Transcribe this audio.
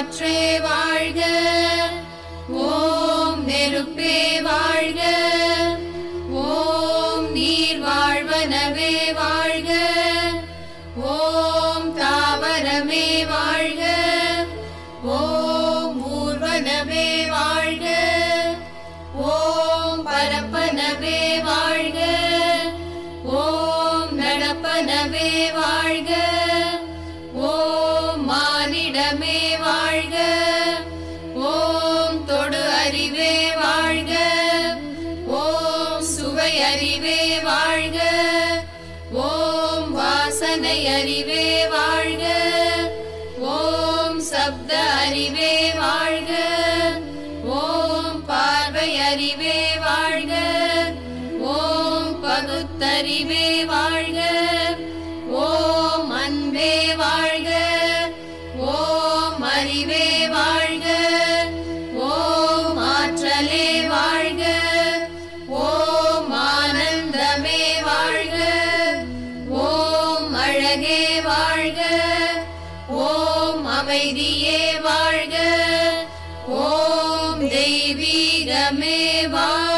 காற்றே வாழ்க. ஓம் நெருப்பே வாழ்க. ஓம் நீர் வாழ்வனவே வாழ்க. ஓம் தாவரமே வாழ்க. ஓம் ஊர்வனவே வாழ்க. ஓம் பரப்பனவே வாழ்க. ஓம் நடப்பனவே வாழ்க. வாசனை அறிவே வாழ்க. ஓம் சப்த அறிவே வாழ்க. ஓம் பார்வை அறிவே வாழ்க. ஓம் பகுத்தறிவே வாழ்க. அமைதியே வாழ்க. ஓம் தெய்வீகமே வாழ்க